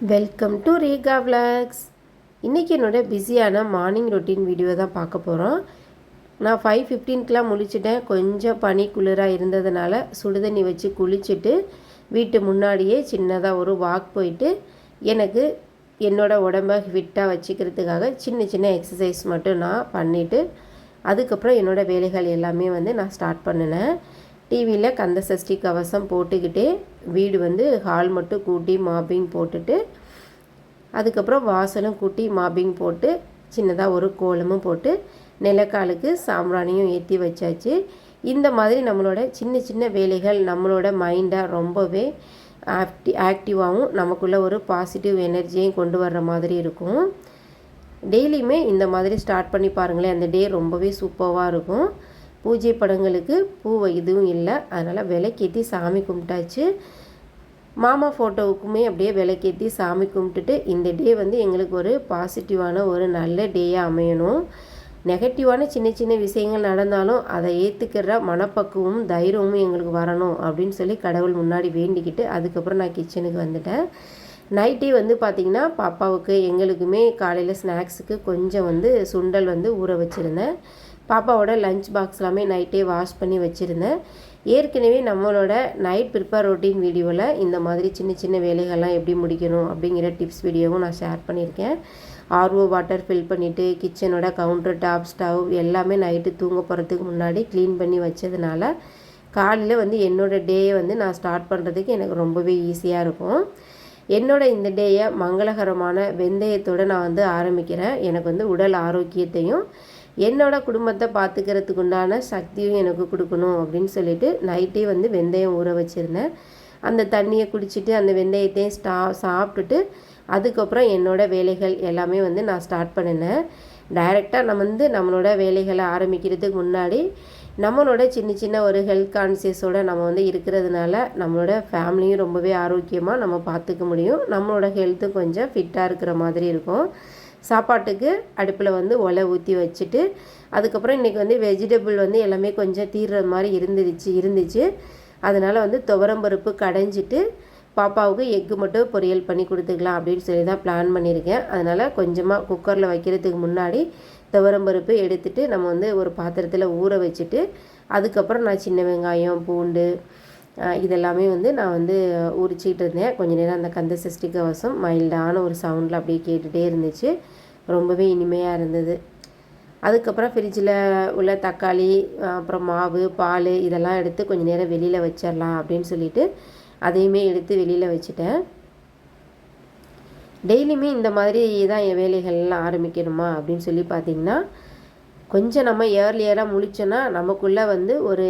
Welcome to Rekha vlogs இன்றைக்கி என்னோட பிஸியான மார்னிங் ரொட்டீன் வீடியோ தான் பார்க்க போகிறோம் நான் ஃபைவ் ஃபிஃப்டீன்க்கெலாம் முழிச்சிட்டேன். கொஞ்சம் பனி குளிராக இருந்ததுனால சுடுதண்ணி வச்சு குளிச்சுட்டு வீட்டு முன்னாடியே சின்னதாக ஒரு வாக் போயிட்டு எனக்கு என்னோடய உடம்ப ஃபிட்டாக வச்சுக்கிறதுக்காக சின்ன சின்ன எக்ஸசைஸ் மட்டும் நான் பண்ணிவிட்டு அதுக்கப்புறம் என்னோடய வேலைகள் எல்லாமே வந்து நான் ஸ்டார்ட் பண்ணினேன். டிவியில் கந்த சஷ்டி கவசம் போட்டுக்கிட்டு வீடு வந்து ஹால் மட்டும் கூட்டி மாப்பிங் போட்டுட்டு அதுக்கப்புறம் வாசலும் கூட்டி மாப்பிங் போட்டு சின்னதாக ஒரு கோலமும் போட்டு நிலக்காலுக்கு சாம்பிராணியும் ஏற்றி வச்சாச்சு. இந்த மாதிரி நம்மளோட சின்ன சின்ன வேலைகள் நம்மளோட மைண்டை ரொம்பவே ஆக்டி ஆக்டிவாகவும் நமக்குள்ள ஒரு பாசிட்டிவ் எனர்ஜியையும் கொண்டு வர்ற மாதிரி இருக்கும். டெய்லியுமே இந்த மாதிரி ஸ்டார்ட் பண்ணி பாருங்களேன் அந்த டே ரொம்பவே சூப்பராக இருக்கும். பூஜை படங்களுக்கு பூ இதுவும் இல்லை. அதனால் விலைக்கேற்றி சாமி கும்பிட்டாச்சு. மாமா ஃபோட்டோவுக்குமே அப்படியே விலைக்கேற்றி சாமி கும்பிட்டுட்டு இந்த டே வந்து எங்களுக்கு ஒரு பாசிட்டிவான ஒரு நல்ல டேயாக அமையணும். நெகட்டிவான சின்ன சின்ன விஷயங்கள் நடந்தாலும் அதை ஏற்றுக்கிற மனப்பக்குவமும் தைரியமும் எங்களுக்கு வரணும் அப்படின்னு சொல்லி கடவுள் முன்னாடி வேண்டிக்கிட்டு அதுக்கப்புறம் நான் கிச்சனுக்கு வந்துட்டேன். நைட்டே வந்து பார்த்திங்கன்னா பாப்பாவுக்கு எங்களுக்குமே காலையில் ஸ்நாக்ஸுக்கு கொஞ்சம் வந்து சுண்டல் வந்து ஊற வச்சுருந்தேன். பாப்பாவோட லஞ்ச் பாக்ஸ் எல்லாமே நைட்டே வாஷ் பண்ணி வச்சுருந்தேன். ஏற்கனவே நம்மளோட நைட் ப்ரிப்பேர் ரொட்டீன் வீடியோவில் இந்த மாதிரி சின்ன சின்ன வேலைகள்லாம் எப்படி முடிக்கணும் அப்படிங்கிற டிப்ஸ் வீடியோவும் நான் ஷேர் பண்ணியிருக்கேன். ஆர்ஓ வாட்டர் ஃபில் பண்ணிவிட்டு கிச்சனோட கவுண்டர் டாப் ஸ்டவ் எல்லாமே நைட்டு தூங்க போகிறதுக்கு முன்னாடி க்ளீன் பண்ணி வச்சதுனால காலையில் வந்து என்னோடய டேயை வந்து நான் ஸ்டார்ட் பண்ணுறதுக்கு எனக்கு ரொம்பவே ஈஸியாக இருக்கும். என்னோடய இந்த டேயை மங்களகரமான வெந்தயத்தோடு நான் வந்து ஆரம்பிக்கிறேன். எனக்கு வந்து உடல் ஆரோக்கியத்தையும் என்னோட குடும்பத்தை பார்த்துக்கிறதுக்கு உண்டான சக்தியும் எனக்கு கொடுக்கணும் அப்படின்னு சொல்லிட்டு நைட்டே வந்து வெந்தயம் ஊற வச்சுருந்தேன். அந்த தண்ணியை குடிச்சிட்டு அந்த வெந்தயத்தையும் ஸ்டா சாப்பிட்டுட்டு அதுக்கப்புறம் என்னோடய வேலைகள் எல்லாமே வந்து நான் ஸ்டார்ட் பண்ணினேன். டைரெக்டாக நம்ம வந்து நம்மளோட வேலைகளை ஆரம்பிக்கிறதுக்கு முன்னாடி நம்மளோட சின்ன சின்ன ஒரு ஹெல்த் கான்சியஸோடு நம்ம வந்து இருக்கிறதுனால நம்மளோட ஃபேமிலியும் ரொம்பவே ஆரோக்கியமாக நம்ம பார்த்துக்க முடியும். நம்மளோட ஹெல்த்தும் கொஞ்சம் ஃபிட்டாக இருக்கிற மாதிரி இருக்கும். சாப்பாட்டுக்கு அடுப்பில் வந்து ஒலை ஊற்றி வச்சுட்டு அதுக்கப்புறம் இன்றைக்கி வந்து வெஜிடபிள் வந்து எல்லாமே கொஞ்சம் தீர்ற மாதிரி இருந்துச்சு இருந்துச்சு. அதனால் வந்து துவரம்பருப்பு கடைஞ்சிட்டு பாப்பாவுக்கு எக்கு மட்டும் பொரியல் பண்ணி கொடுத்துக்கலாம் அப்படின்னு சொல்லி தான் பிளான் பண்ணியிருக்கேன் அதனால் கொஞ்சமாக குக்கரில் வைக்கிறதுக்கு முன்னாடி துவரம்பருப்பு எடுத்துகிட்டு நம்ம வந்து ஒரு பாத்திரத்தில் ஊற வச்சுட்டு அதுக்கப்புறம் நான் சின்ன வெங்காயம் பூண்டு இதெல்லாமே வந்து நான் வந்து உரிச்சிக்கிட்டு இருந்தேன். கொஞ்ச நேரம் அந்த கந்த சஷ்டி கவசம் மைல்டான ஒரு சவுண்டில் அப்படியே கேட்டுகிட்டே இருந்துச்சு. ரொம்பவே இனிமையாக இருந்தது. அதுக்கப்புறம் ஃப்ரிட்ஜில் உள்ள தக்காளி அப்புறம் மாவு பால் இதெல்லாம் எடுத்து கொஞ்சம் நேரம் வெளியில் வச்சிடலாம் அப்படின்னு சொல்லிட்டு அதையுமே எடுத்து வெளியில் வச்சுட்டேன். டெய்லியுமே இந்த மாதிரி தான் என் வேலைகள்லாம் ஆரம்பிக்கணுமா அப்படின்னு சொல்லி பார்த்திங்கன்னா கொஞ்சம் நம்ம ஏர்லியராக முழிச்சோன்னா நமக்குள்ளே வந்து ஒரு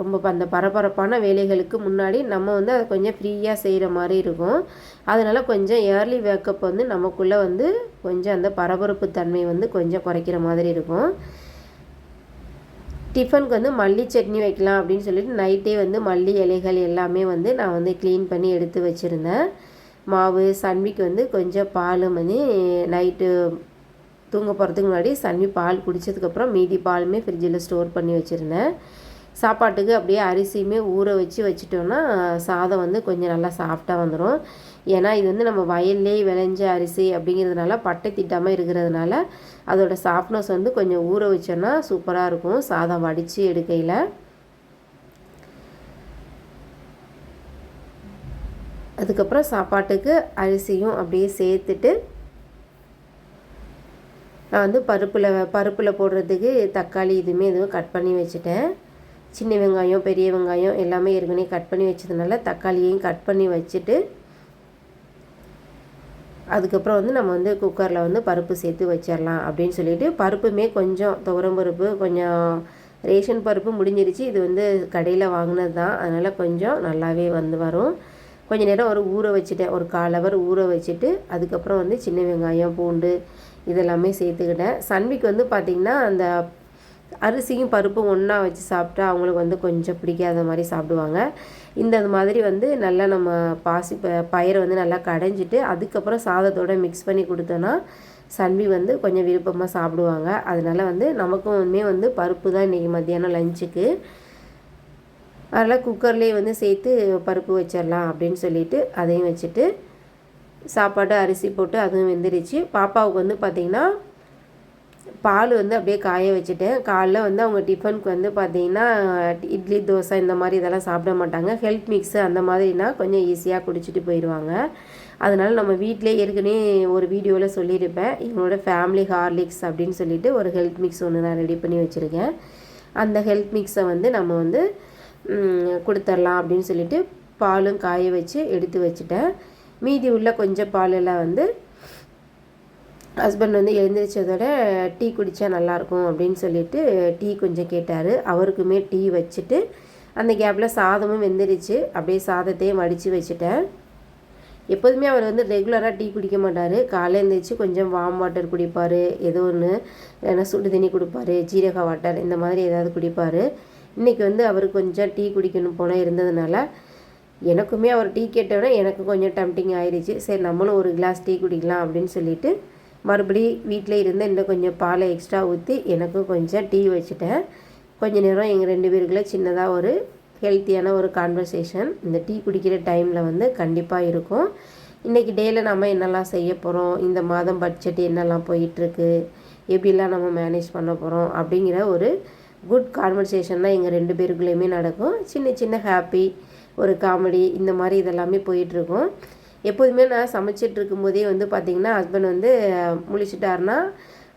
ரொம்ப அந்த பரபரப்பான வேலைகளுக்கு முன்னாடி நம்ம வந்து அதை கொஞ்சம் ஃப்ரீயாக செய்கிற மாதிரி இருக்கும். அதனால் கொஞ்சம் ஏர்லி வேக்கப் வந்து நமக்குள்ளே வந்து கொஞ்சம் அந்த பரபரப்பு தன்மை வந்து கொஞ்சம் குறைக்கிற மாதிரி இருக்கும். டிஃபனுக்கு வந்து மல்லி சட்னி வைக்கலாம் அப்படின்னு சொல்லிட்டு நைட்டே வந்து மல்லி இலைகள் எல்லாமே வந்து நான் வந்து க்ளீன் பண்ணி எடுத்து வச்சுருந்தேன். மாவு சன்விக்கு வந்து கொஞ்சம் பால் வந்து நைட்டு தூங்க போகிறதுக்கு முன்னாடி சன்வி பால் குடித்ததுக்கப்புறம் மீதி பாலுமே ஃப்ரிட்ஜில் ஸ்டோர் பண்ணி வச்சுருந்தேன். சாப்பாட்டுக்கு அப்படியே அரிசியுமே ஊற வச்சு வச்சிட்டோன்னா சாதம் வந்து கொஞ்சம் நல்லா சாஃப்டாக வந்துடும் ஏன்னா இது வந்து நம்ம வயல்லே விளைஞ்ச அரிசி அப்படிங்கிறதுனால பட்டை திட்டாமல் இருக்கிறதுனால அதோட சாஃப்ட்னஸ் வந்து கொஞ்சம் ஊற வச்சோன்னா சூப்பராக இருக்கும். சாதம் வடித்து எடுக்கையில். அதுக்கப்புறம் சாப்பாட்டுக்கு அரிசியும் அப்படியே சேர்த்துட்டு நான் வந்து பருப்பில் பருப்பில் போடுறதுக்கு தக்காளி இதுவுமே எதுவும் கட் பண்ணி வச்சுட்டேன். சின்ன வெங்காயம் பெரிய வெங்காயம் எல்லாமே ஏற்கனவே கட் பண்ணி வச்சதுனால தக்காளியையும் கட் பண்ணி வச்சுட்டு அதுக்கப்புறம் வந்து நம்ம வந்து குக்கரில் வந்து பருப்பு சேர்த்து வச்சிடலாம் அப்படின்னு சொல்லிட்டு பருப்புமே கொஞ்சம் துவரம் பருப்பு கொஞ்சம் ரேஷன் பருப்பு முடிஞ்சிருச்சு. இது வந்து கடையில் வாங்கினது தான். அதனால் கொஞ்சம் நல்லாவே வந்து வரும். கொஞ்சம் நேரம் ஒரு ஊற வச்சுட்டேன். ஒரு கால் ஹவர் ஊற வச்சுட்டு அதுக்கப்புறம் வந்து சின்ன வெங்காயம் பூண்டு இதெல்லாமே சேர்த்துக்கிட்டேன். சன்விக்கு வந்து பார்த்திங்கன்னா அந்த அரிசியும் பருப்பும் ஒன்றா வச்சு சாப்பிட்டா அவங்களுக்கு வந்து கொஞ்சம் பிடிக்காத மாதிரி சாப்பிடுவாங்க. இந்த மாதிரி வந்து நல்லா நம்ம பாசி ப பயிரை வந்து நல்லா கடைஞ்சிட்டு அதுக்கப்புறம் சாதத்தோடு மிக்ஸ் பண்ணி கொடுத்தோன்னா சன்வி வந்து கொஞ்சம் விருப்பமாக சாப்பிடுவாங்க. அதனால் வந்து நமக்குமே வந்து பருப்பு தான் இன்றைக்கி மத்தியானம் லஞ்சுக்கு அதனால் குக்கர்லேயே வந்து சேர்த்து பருப்பு வச்சிடலாம் அப்படின்னு சொல்லிட்டு அதையும் வச்சுட்டு சாப்பாடு அரிசி போட்டு அதுவும் வெந்துருச்சு. பாப்பாவுக்கு வந்து பார்த்திங்கன்னா பால் வந்து அப்படியே காய வச்சுட்டேன் காலைல வந்து அவங்க டிஃபனுக்கு வந்து பார்த்திங்கன்னா இட்லி தோசை இந்த மாதிரி இதெல்லாம் சாப்பிட மாட்டாங்க. ஹெல்த் மிக்ஸு அந்த மாதிரினா கொஞ்சம் ஈஸியாக குடிச்சிட்டு போயிடுவாங்க அதனால் நம்ம வீட்டிலே ஏற்கனவே ஒரு வீடியோவில் சொல்லியிருப்பேன். இவங்களோட ஃபேமிலி ஹார்லிக்ஸ் அப்படின்னு சொல்லிட்டு ஒரு ஹெல்த் மிக்ஸ் ஒன்று நான் ரெடி பண்ணி வச்சுருக்கேன். அந்த ஹெல்த் மிக்ஸை வந்து நம்ம வந்து கொடுத்துர்லாம் அப்படின்னு சொல்லிட்டு பாலும் காய வச்சு எடுத்து வச்சுட்டேன். மீதி உள்ள கொஞ்சம் பாலெல்லாம் வந்து ஹஸ்பண்ட் வந்து எழுந்திரிச்சதோட டீ குடித்தா நல்லாயிருக்கும் அப்படின்னு சொல்லிட்டு டீ கொஞ்சம் கேட்டார். அவருக்குமே டீ வச்சுட்டு அந்த கேப்பில் சாதமும் வெந்துருச்சு. அப்படியே சாதத்தையும் வடித்து வச்சுட்டேன். எப்போதுமே அவர் வந்து ரெகுலராக டீ குடிக்க மாட்டார். காலையில் எழுந்திரிச்சு கொஞ்சம் வார்ம் வாட்டர் குடிப்பார். ஏதோ ஒன்று ஏன்னா சுடு தண்ணி கொடுப்பாரு. ஜீரக வாட்டர் இந்த மாதிரி ஏதாவது குடிப்பார். இன்றைக்கி வந்து அவர் கொஞ்சம் டீ குடிக்கணும் போனால் இருந்ததுனால எனக்குமே அவர் டீ கேட்டோடனே எனக்கு கொஞ்சம் டம்டிங் ஆயிடுச்சு சரி நம்மளும் ஒரு கிளாஸ் டீ குடிக்கலாம் அப்படின்னு சொல்லிட்டு மறுபடி வீட்டில் இருந்து இன்னும் கொஞ்சம் பாலை எக்ஸ்ட்ரா ஊற்றி எனக்கும் கொஞ்சம் டீ வச்சுட்டேன். கொஞ்ச நேரம் எங்கள் ரெண்டு பேருக்குள்ள சின்னதாக ஒரு ஹெல்த்தியான ஒரு கான்வர்சேஷன் இந்த டீ குடிக்கிற டைமில் வந்து கண்டிப்பாக இருக்கும். இன்றைக்கி டேயில் நம்ம என்னெல்லாம் செய்ய போகிறோம் இந்த மாதம் பட்ஜெட் என்னெல்லாம் போயிட்டுருக்கு? எப்படிலாம் நம்ம மேனேஜ் பண்ண போகிறோம் அப்படிங்கிற ஒரு குட் கான்வர்சேஷன் தான் எங்கள் ரெண்டு பேருக்குள்ளேயுமே நடக்கும். சின்ன சின்ன ஹாப்பி ஒரு காமெடி இந்த மாதிரி இதெல்லாமே போயிட்டுருக்கும். எப்போதுமே நான் சமைச்சிட்டு இருக்கும்போதே வந்து பார்த்திங்கன்னா ஹஸ்பண்ட் வந்து முழிச்சிட்டாருன்னா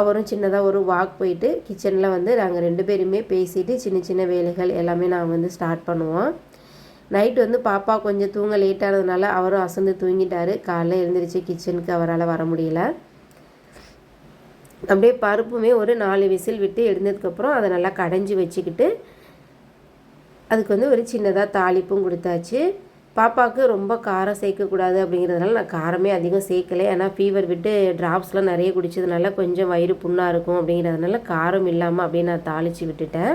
அவரும் சின்னதாக ஒரு வாக் போயிட்டு கிச்சனில் வந்து நாங்கள் ரெண்டு பேருமே பேசிட்டு சின்ன சின்ன வேலைகள் எல்லாமே நாங்கள் வந்து ஸ்டார்ட் பண்ணுவோம். நைட் வந்து பாப்பா கொஞ்சம் தூங்க லேட்டானதுனால அவரும் அசந்து தூங்கிட்டார். காலைல எழுந்திரிச்சு கிச்சனுக்கு அவரால் வர முடியல. அப்படியே பருப்புமே ஒரு நாலு விசில் விட்டு எழுந்ததுக்கப்புறம் அதை நல்லா கடைஞ்சி வச்சுக்கிட்டு அதுக்கு வந்து ஒரு சின்னதாக தாளிப்பும் கொடுத்தாச்சு. பாப்பாவுக்கு ரொம்ப காரம் சேர்க்கக்கூடாது அப்படிங்கிறதுனால நான் காரமே அதிகம் சேர்க்கலை. ஏன்னா ஃபீவர் விட்டு ட்ராப்ஸ்லாம் நிறைய குடித்ததுனால கொஞ்சம் வயிறு புண்ணாக இருக்கும் அப்படிங்கிறதுனால காரம் இல்லாமல் அப்படியே நான் தாளித்து விட்டுட்டேன்.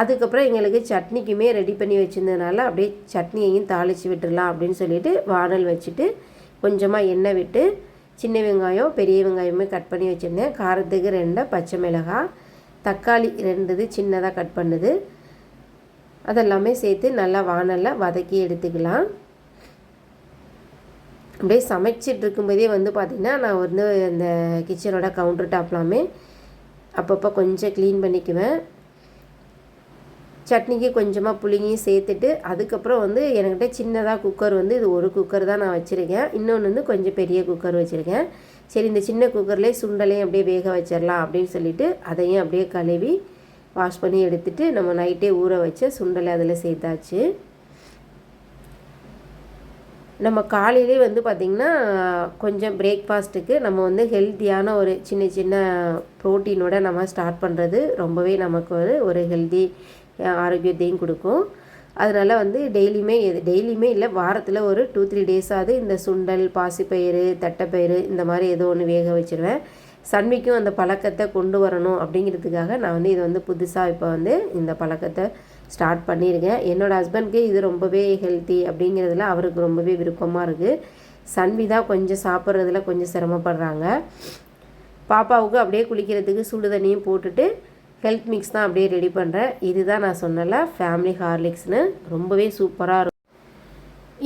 அதுக்கப்புறம் எங்களுக்கு சட்னிக்குமே ரெடி பண்ணி வச்சுருந்ததுனால அப்படியே சட்னியையும் தாளித்து விட்டுடலாம் அப்படின்னு சொல்லிட்டு வானல் வச்சுட்டு கொஞ்சமாக எண்ணெய் விட்டு சின்ன வெங்காயம் பெரிய வெங்காயமே கட் பண்ணி வச்சுருந்தேன். காரத்துக்கு ரெண்டை பச்சை மிளகாய் தக்காளி ரெண்டு சின்னதாக கட் பண்ணுது. அதெல்லாமே சேர்த்து நல்லா வானலில் வதக்கி எடுத்துக்கலாம். அப்படியே சமைச்சிட்டு இருக்கும்போதே வந்து பார்த்திங்கன்னா நான் வந்து இந்த கிச்சனோட கவுண்டர் டாப்லாமே அப்பப்போ கொஞ்சம் க்ளீன் பண்ணிக்குவேன். சட்னிக்கு கொஞ்சமாக புளிங்கையும் சேர்த்துட்டு அதுக்கப்புறம் வந்து என்கிட்ட சின்னதாக குக்கர் வந்து இது ஒரு குக்கர் தான் நான் வச்சுருக்கேன். இன்னொன்று வந்து கொஞ்சம் பெரிய குக்கர் வச்சுருக்கேன். சரி இந்த சின்ன குக்கர்லேயே சுண்டலையும் அப்படியே வேக வச்சிடலாம் அப்படின்னு சொல்லிட்டு அதையும் அப்படியே கழுவி வாஷ் பண்ணி எடுத்துகிட்டு நம்ம நைட்டே ஊற வச்ச சுண்டலை அதில் சேர்த்தாச்சு. நம்ம காலையிலே வந்து பார்த்திங்கன்னா கொஞ்சம் பிரேக்ஃபாஸ்ட்டுக்கு நம்ம வந்து ஹெல்த்தியான ஒரு சின்ன சின்ன ப்ரோட்டீனோட நம்ம ஸ்டார்ட் பண்ணுறது ரொம்பவே நமக்கு ஒரு ஒரு ஹெல்த்தி ஆரோக்கியத்தையும் கொடுக்கும். அதனால் வந்து டெய்லியுமே எது டெய்லியுமே இல்லை வாரத்தில் ஒரு டூ த்ரீ டேஸாவது இந்த சுண்டல் பாசிப்பயிறு தட்டைப்பயிறு இந்த மாதிரி ஏதோ ஒன்று வேக வச்சுருவேன். சன்மிக்கும் அந்த பழக்கத்தை கொண்டு வரணும் அப்படிங்கிறதுக்காக நான் வந்து இதை வந்து புதுசாக இப்போ வந்து இந்த பழக்கத்தை ஸ்டார்ட் பண்ணியிருக்கேன். என்னோடய ஹஸ்பண்ட்க்கு இது ரொம்பவே ஹெல்த்தி அப்படிங்கிறதுல அவருக்கு ரொம்பவே விருப்பமாக இருக்குது சன்வி தான் கொஞ்சம் சாப்பிட்றதுல கொஞ்சம் சிரமப்படுறாங்க. பாப்பாவுக்கு அப்படியே குளிக்கிறதுக்கு சுடு தண்ணியும் போட்டுட்டு ஹெல்த் மிக்ஸ் தான் அப்படியே ரெடி பண்ணுறேன் இதுதான் நான் சொன்னல ஃபேமிலி ஹார்லிக்ஸ்னு ரொம்பவே சூப்பராக இருக்கும்.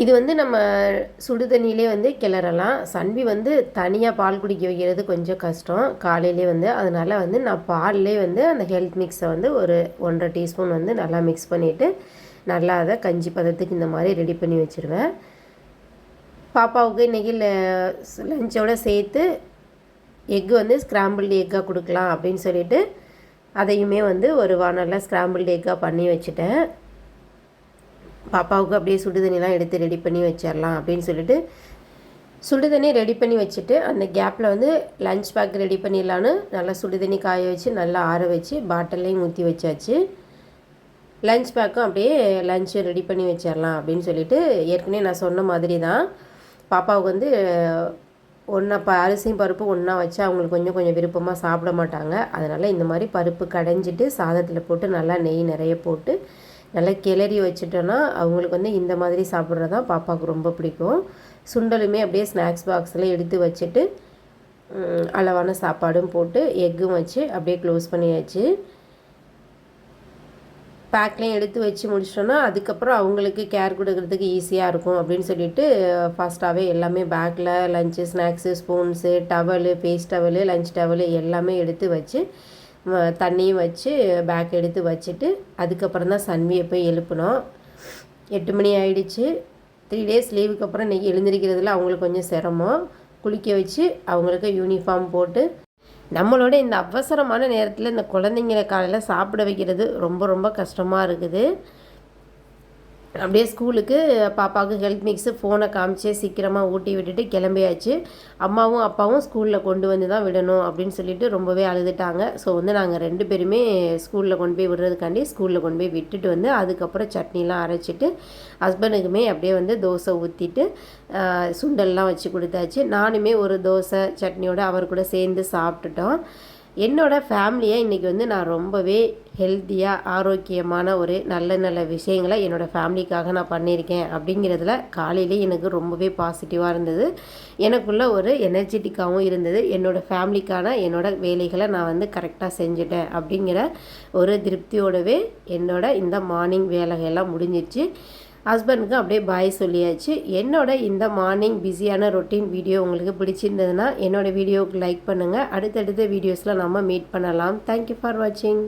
இது வந்து நம்ம சுடு தண்ணியிலே வந்து கிளறலாம். சன்வி வந்து தனியாக பால் குடிக்க வைக்கிறது கொஞ்சம் கஷ்டம். காலையிலே வந்து அதனால் வந்து நான் பால்லே வந்து அந்த ஹெல்த் மிக்ஸை வந்து ஒரு ஒன்றரை டீஸ்பூன் வந்து நல்லா மிக்ஸ் பண்ணிவிட்டு நல்லா அதை கஞ்சி பதத்துக்கு இந்த மாதிரி ரெடி பண்ணி வச்சுருவேன். பாப்பாவுக்கு இன்றைக்கி லஞ்சோடு சேர்த்து எக்கு வந்து ஸ்க்ராம்பிள்டு எக்காக கொடுக்கலாம் அப்படின்னு சொல்லிவிட்டு அதையுமே வந்து ஒரு வானரில் ஸ்க்ராம்பிள்டு எக்காக பண்ணி வச்சுட்டேன். பாப்பாவுக்கு அப்படியே சுடு தண்ணிலாம் எடுத்து ரெடி பண்ணி வச்சிடலாம் அப்படின்னு சொல்லிட்டு சுடு தண்ணி ரெடி பண்ணி வச்சுட்டு அந்த கேப்பில் வந்து லஞ்ச் பேக் ரெடி பண்ணிடலான்னு நல்லா சுடு தண்ணி காய வச்சு நல்லா ஆற வச்சு பாட்டிலையும் ஊற்றி வச்சாச்சு. லஞ்ச் பேக்கும் அப்படியே லஞ்சு ரெடி பண்ணி வச்சிடலாம் அப்படின்னு சொல்லிட்டு ஏற்கனவே நான் சொன்ன மாதிரி தான் பாப்பாவுக்கு வந்து ஒன்றா ப அரிசியும் பருப்பு ஒன்றா வச்சு அவங்களுக்கு கொஞ்சம் கொஞ்சம் விருப்பமாக சாப்பிட மாட்டாங்க. அதனால் இந்த மாதிரி பருப்பு கடைஞ்சிட்டு சாதத்தில் போட்டு நல்லா நெய் நிறைய போட்டு நல்லா கிளறி வச்சுட்டோன்னா அவங்களுக்கு வந்து இந்த மாதிரி சாப்பிட்றது தான் பாப்பாவுக்கு ரொம்ப பிடிக்கும். சுண்டலுமே அப்படியே ஸ்நாக்ஸ் பாக்ஸில் எடுத்து வச்சுட்டு அளவான சாப்பாடும் போட்டு எக்கும் வச்சு அப்படியே க்ளோஸ் பண்ணியாச்சு. பேக்லேயும் எடுத்து வச்சு முடிச்சிட்டோன்னா அதுக்கப்புறம் அவங்களுக்கு கேர் கொடுக்கறதுக்கு ஈஸியாக இருக்கும் அப்படின்னு சொல்லிட்டு ஃபாஸ்ட்டாகவே எல்லாமே பேக்கில் lunch snacks spoons towel face towel lunch towel எல்லாமே எடுத்து வச்சு தண்ணியும் வச்சு பேக் எடுத்து வச்சுட்டு அதுக்கப்புறம் தான் சன்வியை போய் எழுப்பினோம். எட்டு மணி ஆயிடுச்சு. த்ரீ டேஸ் லீவுக்கு அப்புறம் இன்றைக்கி எழுந்திருக்கிறதுல அவங்களுக்கு கொஞ்சம் சிரமம். குளிக்க வச்சு அவங்களுக்கு யூனிஃபார்ம் போட்டு நம்மளோட இந்த அவசரமான நேரத்தில் இந்த குழந்தைங்களை காலையில் சாப்பிட வைக்கிறது ரொம்ப ரொம்ப கஷ்டமாக இருக்குது. அப்படியே ஸ்கூலுக்கு பாப்பாவுக்கு ஹெல்த் மிக்ஸு ஃபோனை காமிச்சு சீக்கிரமாக ஊட்டி விட்டுட்டு கிளம்பியாச்சு. அம்மாவும் அப்பாவும் ஸ்கூலில் கொண்டு வந்து தான் விடணும் அப்படின்னு சொல்லிட்டு ரொம்பவே அழுதுட்டாங்க. ஸோ வந்து நாங்கள் ரெண்டு பேருமே ஸ்கூலில் கொண்டு போய் விடுறதுக்காண்டி ஸ்கூலில் கொண்டு போய் விட்டுட்டு வந்து அதுக்கப்புறம் சட்னிலாம் அரைச்சிட்டு ஹஸ்பண்டுக்குமே அப்படியே வந்து தோசை ஊற்றிட்டு சுண்டல்லாம் வச்சு கொடுத்தாச்சு. நானுமே ஒரு தோசை சட்னியோடு அவர் கூட சேர்ந்து சாப்பிட்டுட்டோம். என்னோட ஃபேமிலியை இன்றைக்கி வந்து நான் ரொம்பவே ஹெல்த்தியாக ஆரோக்கியமான ஒரு நல்ல நல்ல விஷயங்களை என்னோடய ஃபேமிலிக்காக நான் பண்ணியிருக்கேன் அப்படிங்கிறதுல காலையிலே எனக்கு ரொம்பவே பாசிட்டிவாக இருந்தது. எனக்குள்ள ஒரு எனர்ஜெட்டிக்காகவும் இருந்தது. என்னோடய ஃபேமிலிக்கான என்னோடய வேலைகளை நான் வந்து கரெக்டாக செஞ்சுட்டேன் அப்படிங்கிற ஒரு திருப்தியோடவே என்னோட இந்த மார்னிங் வேலைகள்லாம் முடிஞ்சிச்சு. ஹஸ்பண்டுக்கு அப்படியே பாய் சொல்லியாச்சு. என்னோட இந்த மார்னிங் பிஸியான ரொட்டீன் வீடியோ உங்களுக்கு பிடிச்சிருந்ததுன்னா என்னோட வீடியோவுக்கு லைக் பண்ணுங்கள் அடுத்தடுத்த வீடியோஸில் நம்ம மீட் பண்ணலாம். தேங்க்யூ ஃபார் வாட்சிங்